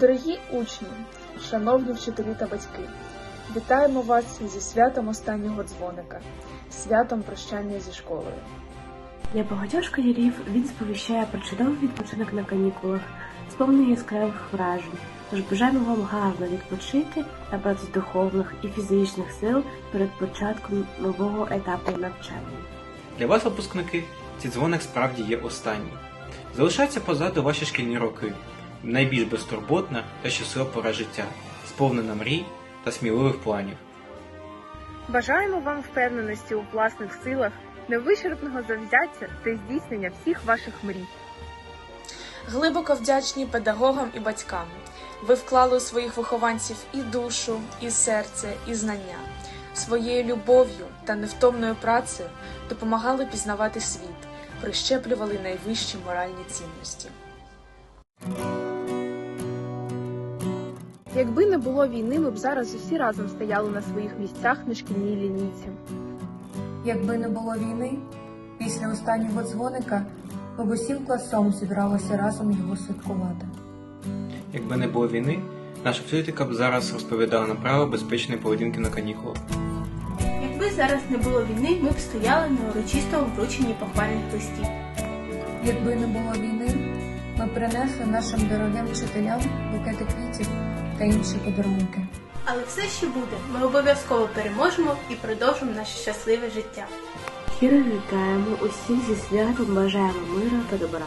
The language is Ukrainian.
Дорогі учні, шановні вчителі та батьки, вітаємо вас зі святом останнього дзвоника, святом прощання зі школою. Для багатьох школярів він сповіщає про чудовий відпочинок на канікулах, сповнений яскравих вражень. Тож бажаємо вам гарно відпочити, набрати духовних і фізичних сил перед початком нового етапу навчання. Для вас, випускники, цей дзвоник справді є останній. Залишаються позаду ваші шкільні роки, найбільш безтурботна та щаслива пора життя, сповнена мрій та сміливих планів. Бажаємо вам впевненості у власних силах, невичерпного завзяття та здійснення всіх ваших мрій. Глибоко вдячні педагогам і батькам. Ви вклали у своїх вихованців і душу, і серце, і знання. Своєю любов'ю та невтомною працею допомагали пізнавати світ, прищеплювали найвищі моральні цінності. Якби не було війни, ми б зараз усі разом стояли на своїх місцях на шкільній лінійці. Якби не було війни, після останнього дзвоника ми б усім класом зібралися разом його святкувати. Якби не було війни, наша вчителька б зараз розповідала нам правила безпечної поведінки на канікулах. Якби зараз не було війни, ми б стояли на урочистому врученні похвальних листів. Якби не було війни, ми принесли нашим дорогим вчителям букети квітів та інші подарунки. Але все ще буде. Ми обов'язково переможемо і продовжимо наше щасливе життя. Щиро вітаємо усіх зі святом, бажаємо миру та добра.